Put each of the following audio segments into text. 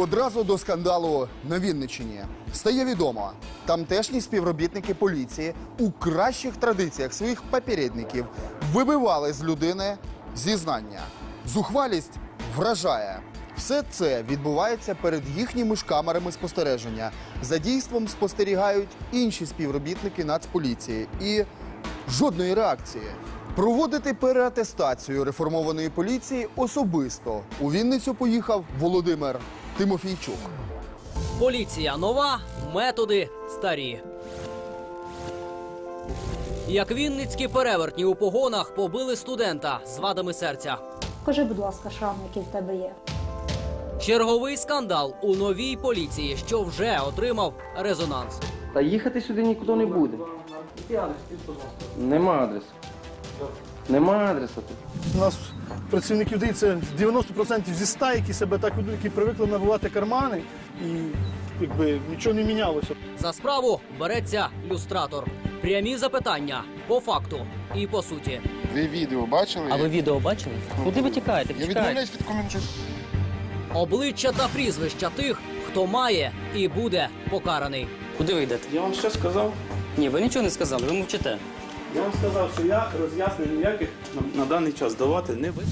Одразу до скандалу на Вінниччині стає відомо, тамтешні співробітники поліції у кращих традиціях своїх попередників вибивали з людини зізнання. Зухвалість вражає. Все це відбувається перед їхніми ж камерами спостереження. За дійством спостерігають інші співробітники Нацполіції і жодної реакції. Проводити переатестацію реформованої поліції особисто у Вінницю поїхав Володимир Тимофійчук. Поліція нова, методи старі. Як вінницькі перевертні у погонах побили студента з вадами серця. Покажи, будь ласка, шрам, який в тебе є. Черговий скандал у новій поліції, що вже отримав резонанс. Та їхати сюди нікуди не буде. Нема адресу. Нема адресу тут. У нас працівників ДАІ це 90% зі 100, які себе так ведуть, які привикли набивати кармани, і якби нічого не мінялося. За справу береться люстратор. Прямі запитання по факту і по суті. Ви відео бачили? А ви відео бачили? Куди ви тікаєте? Я Чекайте. відмовляюсь від коментарів. Обличчя та прізвища тих, хто має і буде покараний. Куди ви йдете? Я вам що сказав? Ні, ви нічого не сказали, ви мовчите. Я вам сказав, що я роз'яснень ніяких на, на даний час давати не буду.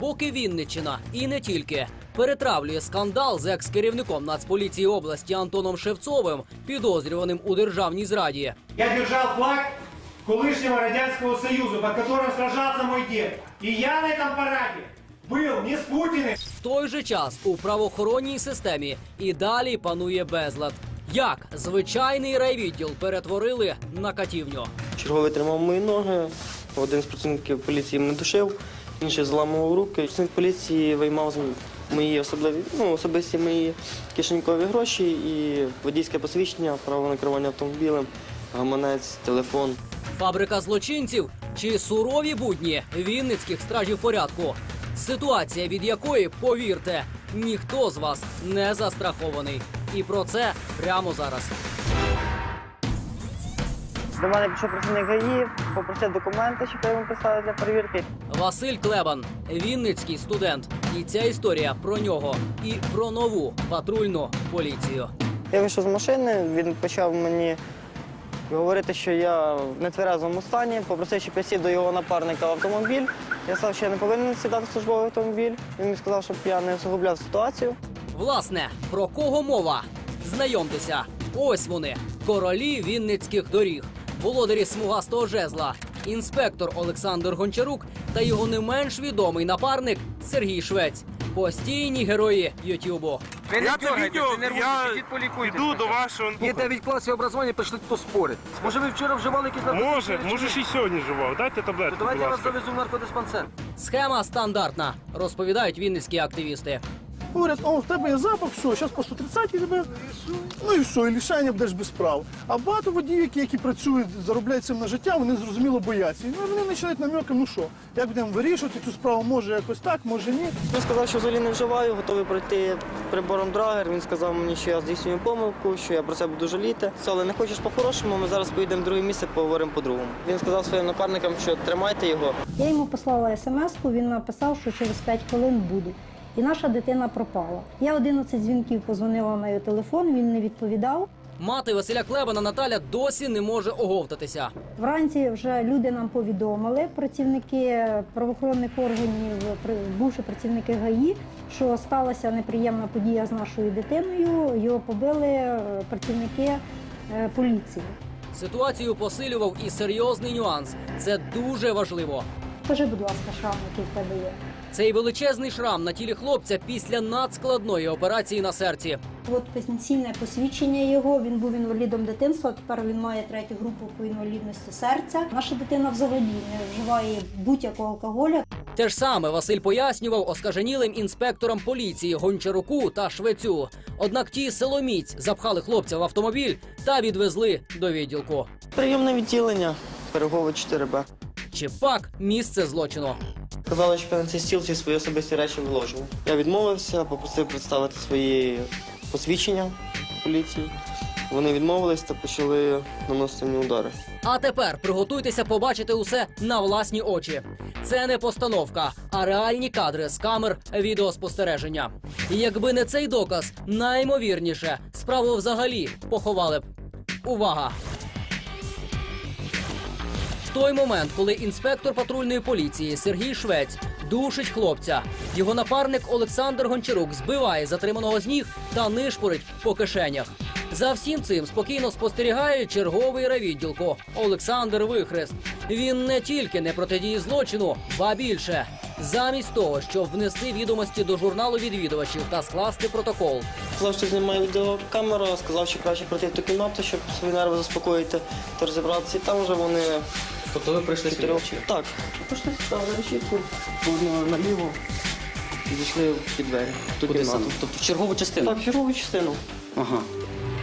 Поки Вінниччина і не тільки перетравлює скандал з екс-керівником Нацполіції області Антоном Шевцовим, підозрюваним у державній зраді. Я держал флаг колышнего Радянского Союза, под которым сражался мой дед. И я на этом параде был не с Путиным, В той же час у правоохоронній системі і далі панує безлад. Як звичайний райвідділ перетворили на катівню. Черговий тримав мої ноги, один з працівників поліції мене душив, інший зламував руки. Працівник поліції виймав мої особливі, ну, особисті мої кишенькові гроші і водійське посвідчення, право на керування автомобілем, гаманець, телефон. Фабрика злочинців чи сурові будні вінницьких стражів порядку. Ситуація, від якої, повірте, ніхто з вас не застрахований. І про це прямо зараз. До мене пішов працівник ГАІ, попросив документи, щоб я йому писали для перевірки. Василь Клебан, вінницький студент. І ця історія про нього і про нову патрульну поліцію. Я вийшов з машини, він почав мені говорити, що я в нетверезому стані, попросив, щоб я сів до його напарника в автомобіль. Я сказав, що я не повинен сідати в службовий автомобіль. Він мені сказав, щоб я не усугубляв ситуацію. Власне, про кого мова? Знайомтеся, ось вони, королі вінницьких доріг, володарі смугастого жезла, інспектор Олександр Гончарук та його не менш відомий напарник Сергій Швець. Постійні герої Ютубу. Я це відео, я йду до вашого... Є 9 класів образування, пішли хто спорить. Може ви вчора вживали якісь наркотичні Може, речовини? може і сьогодні живав. Дайте таблетку, То давайте я вас ласка. завезу в наркодиспансер. Схема стандартна, розповідають вінницькі активісти. Говорять, о, в тебе є запах, все, зараз по 130 тебе. Ну і все, і лишення будеш без прав. А багато водіїв, які, які працюють, заробляють цим на життя, вони зрозуміло бояться. І вони починають намеком, ну що, як будемо вирішувати цю справу, може якось так, може ні. Він сказав, що взагалі не вживаю, готовий пройти прибором драгер. Він сказав мені, що я здійснюю помилку, що я про це буду жаліти. Все, але не хочеш по-хорошому, ми зараз поїдемо в друге місце, поговоримо по-другому. Він сказав своїм напарникам, що тримайте його. Я йому послала смс-ку, він написав, що через 5 хвилин буду. І наша дитина пропала. Я 11 дзвінків позвонила на його телефон, він не відповідав. Мати Василя Клебана Наталя досі не може оговтатися. Вранці вже люди нам повідомили, працівники правоохоронних органів, бувши працівники ГАІ, що сталася неприємна подія з нашою дитиною. Його побили е, працівники е, поліції. Ситуацію посилював і серйозний нюанс. Це дуже важливо. Скажи, будь ласка, шрам, який в тебе є. Цей величезний шрам на тілі хлопця після надскладної операції на серці. От пенсійне посвідчення його. Він був інвалідом дитинства. Тепер він має третю групу по інвалідності серця. Наша дитина взагалі не вживає будь-якого алкоголя. Те ж саме Василь пояснював оскаженілим інспекторам поліції Гончаруку та Швецю. Однак ті силоміць запхали хлопця в автомобіль та відвезли до відділку. Прийомне відділення, Пирогове 4Б. Чи пак місце злочину? Сказали, що на цей стіл всі свої особисті речі виложили. Я відмовився, попросив представити свої посвідчення поліції. Вони відмовились та почали наносити мені удари. А тепер приготуйтеся побачити усе на власні очі. Це не постановка, а реальні кадри з камер відеоспостереження. І якби не цей доказ, наймовірніше, справу взагалі поховали б. Увага! Той момент, коли інспектор патрульної поліції Сергій Швець душить хлопця, його напарник Олександр Гончарук збиває затриманого з ніг та нишпорить по кишенях. За всім цим спокійно спостерігає черговий райвідділку Олександр Вихрест. Він не тільки не протидіє злочину, ба більше. Замість того, щоб внести відомості до журналу відвідувачів та скласти протокол, Сказав, що знімає відеокамеру, сказав, що краще пройти в ту кімнату, щоб свої нерви заспокоїти та розібратися. Там вже вони Тобто ви прийшли сюди? Так. Пішли сюди на решітку, повернули наліво і зайшли в ті двері. в Ту Куди кімнату. саме? Тобто в чергову частину? Так, в чергову частину. Ага.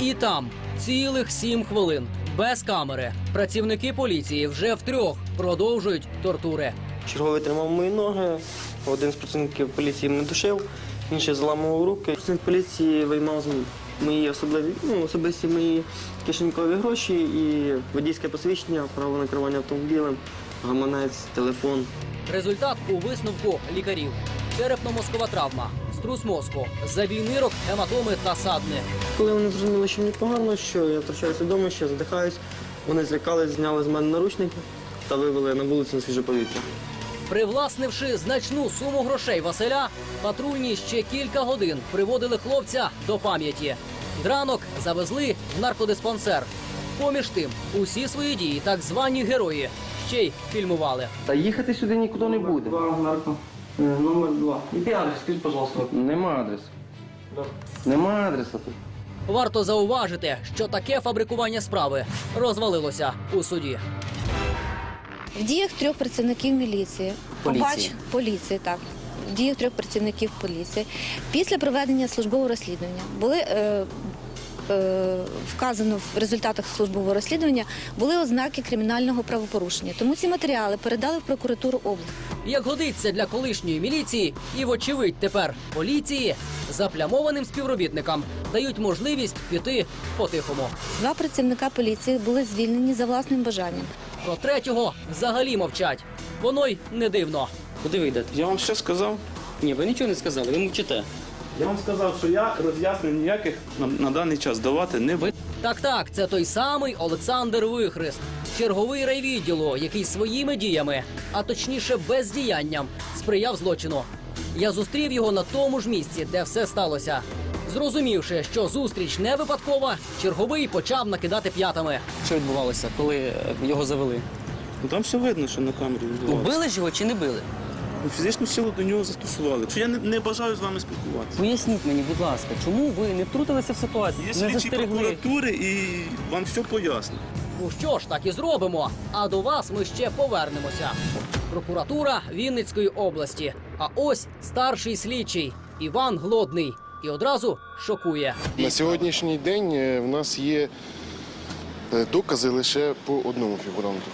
І там цілих сім хвилин без камери. Працівники поліції вже втрьох продовжують тортури. Черговий тримав мої ноги, один з працівників поліції мене душив, інший зламував руки. Працівник поліції виймав з мої особливі, ну, особисті мої кишенькові гроші і водійське посвідчення, право на керування автомобілем, гаманець, телефон. Результат у висновку лікарів: черепно-мозкова травма, струс мозку, забій нирок, гематоми та садни. Коли вони зрозуміли, що мені погано, що я втрачаю свідомість, що я задихаюсь, вони злякались, зняли з мене наручники та вивели на вулицю на свіже повітря. Привласнивши значну суму грошей Василя, патрульні ще кілька годин приводили хлопця до пам'яті. Дранок завезли в наркодиспансер. Поміж тим, усі свої дії так звані герої ще й фільмували. Та їхати сюди нікуди не буде. нарко. Номер два. Який адрес, скажіть, пожалуйста. Нема адресу. Нема адресу тут. Варто зауважити, що таке фабрикування справи розвалилося у суді. В діях трьох працівників міліції. Поліції. Побач- поліції, так. В діях трьох працівників поліції. Після проведення службового розслідування були е, е, вказано в результатах службового розслідування були ознаки кримінального правопорушення. Тому ці матеріали передали в прокуратуру області. Як годиться для колишньої міліції, і вочевидь тепер поліції заплямованим співробітникам дають можливість піти по-тихому. Два працівника поліції були звільнені за власним бажанням. Про третього взагалі мовчать. Воно й не дивно. Куди ви йдете? Я вам ще сказав. Ні, ви нічого не сказали, ви мовчите. Я вам сказав, що я роз'яснень ніяких на, на даний час давати не буду. Так, так, це той самий Олександр Вихрест, черговий райвідділу, який своїми діями, а точніше бездіянням, сприяв злочину. Я зустрів його на тому ж місці, де все сталося. Зрозумівши, що зустріч не випадкова, черговий почав накидати п'ятами. Що відбувалося, коли е, його завели? Ну, там все видно, що на камері відбувалося. Убили ж його чи не били? Ну, Фізичну силу до нього застосували. Що я не, не бажаю з вами спілкуватися. Поясніть мені, будь ласка, чому ви не втрутилися в ситуацію? Є не слідчі застерегли? прокуратури і вам все поясню. Ну що ж, так і зробимо. А до вас ми ще повернемося. Прокуратура Вінницької області. А ось старший слідчий Іван Глодний. І одразу шокує. На сьогоднішній день е, в нас є е, докази лише по одному фігуранту.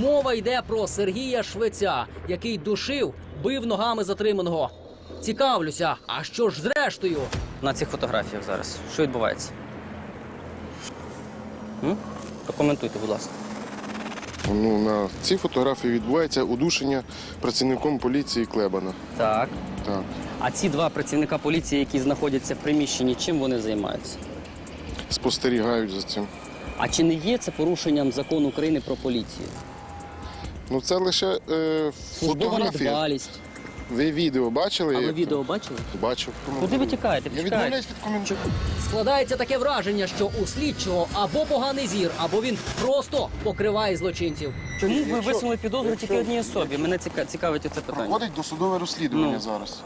Мова йде про Сергія Швеця, який душив, бив ногами затриманого. Цікавлюся, а що ж зрештою? На цих фотографіях зараз. Що відбувається? М? Прокоментуйте, будь ласка. Ну, на цій фотографії відбувається удушення працівником поліції Клебана. Так. Так. А ці два працівника поліції, які знаходяться в приміщенні, чим вони займаються? Спостерігають за цим. А чи не є це порушенням закону України про поліцію? Ну це лише е, Службова фотографія. недбалість. Ви відео бачили? А ви як відео бачили? Бачив. Куди ви тікаєте? Я Почекайте. відмовляюсь від коментарів. Складається таке враження, що у слідчого або поганий зір, або він просто покриває злочинців. Чому ви Якщо- висунули підозру тільки одній особі? Мене ціка- цікавить оце питання. Проходить досудове розслідування Ну. зараз.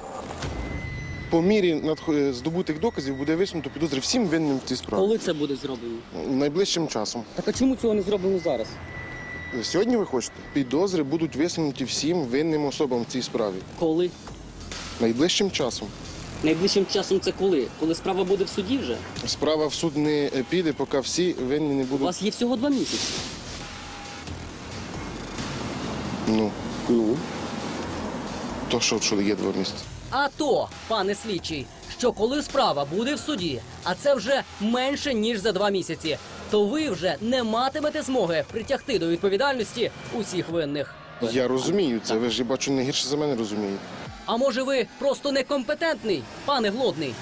По мірі надх- здобутих доказів буде висунуто підозри всім винним в цій справі. Коли це буде зроблено? Найближчим часом. Так а чому цього не зроблено зараз? Сьогодні ви хочете? Підозри будуть висунуті всім винним особам в цій справі. Коли? Найближчим часом. Найближчим часом це коли? Коли справа буде в суді вже? Справа в суд не піде, поки всі винні не будуть. У вас є всього два місяці. Ну, Ну. то що, що є два місяці? А то, пане слідчий, що коли справа буде в суді, а це вже менше ніж за два місяці, то ви вже не матимете змоги притягти до відповідальності усіх винних. Я розумію це, ви ж я бачу не гірше за мене розумієте. А може ви просто некомпетентний, пане Глодний?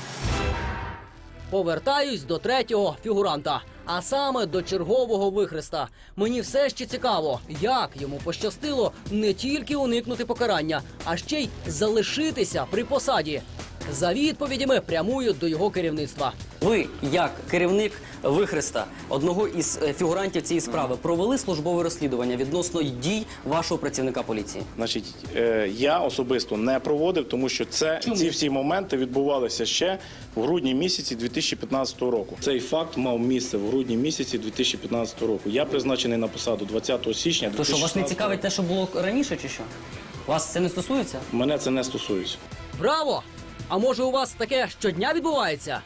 Повертаюсь до третього фігуранта, а саме до чергового вихреста. Мені все ще цікаво, як йому пощастило не тільки уникнути покарання, а ще й залишитися при посаді. За відповідями прямую до його керівництва. Ви, як керівник вихреста, одного із е, фігурантів цієї справи, провели службове розслідування відносно дій вашого працівника поліції. Значить, е, я особисто не проводив, тому що це Чому? ці всі моменти відбувалися ще в грудні місяці 2015 року. Цей факт мав місце в грудні місяці 2015 року. Я призначений на посаду 20 січня. То що вас не цікавить те, що було раніше, чи що? Вас це не стосується? Мене це не стосується. Браво! А може у вас таке щодня відбувається?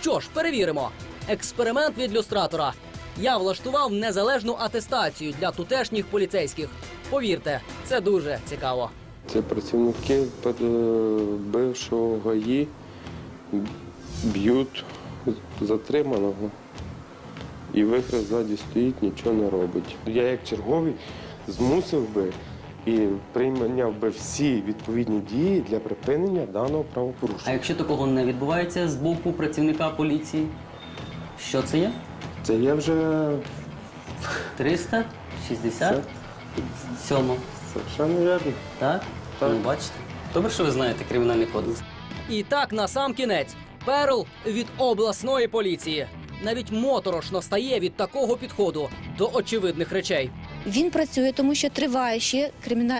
Що ж, перевіримо. Експеримент від люстратора. Я влаштував незалежну атестацію для тутешніх поліцейських. Повірте, це дуже цікаво. Це працівники е, бившого ГАІ б'ють затриманого. І вихрест ззаді стоїть, нічого не робить. Я як черговий змусив би і прийняв би всі відповідні дії для припинення даного правопорушення. А якщо такого не відбувається з боку працівника поліції, що це є? Це є вже 360? Сьомо. совершенно вірно. Так? Так. Ну, бачите. Добре, що ви знаєте кримінальний кодекс. І так на сам кінець. Перл від обласної поліції. Навіть моторошно стає від такого підходу до очевидних речей. Він працює, тому що триває ще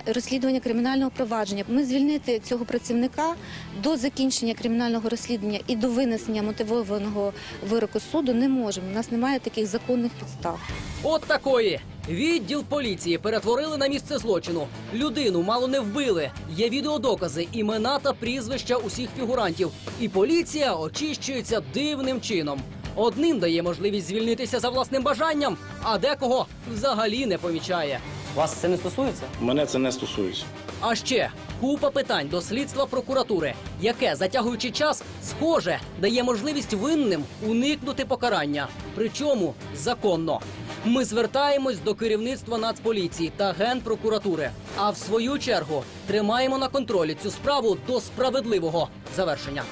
розслідування кримінального провадження. Ми звільнити цього працівника до закінчення кримінального розслідування і до винесення мотивованого вироку суду не можемо. У нас немає таких законних підстав. От такої. Відділ поліції перетворили на місце злочину. Людину мало не вбили. Є відеодокази, імена та прізвища усіх фігурантів. І поліція очищується дивним чином. Одним дає можливість звільнитися за власним бажанням, а декого взагалі не помічає. Вас це не стосується? Мене це не стосується. А ще купа питань до слідства прокуратури, яке, затягуючи час, схоже, дає можливість винним уникнути покарання. Причому законно. Ми звертаємось до керівництва Нацполіції та Генпрокуратури. А в свою чергу тримаємо на контролі цю справу до справедливого завершення.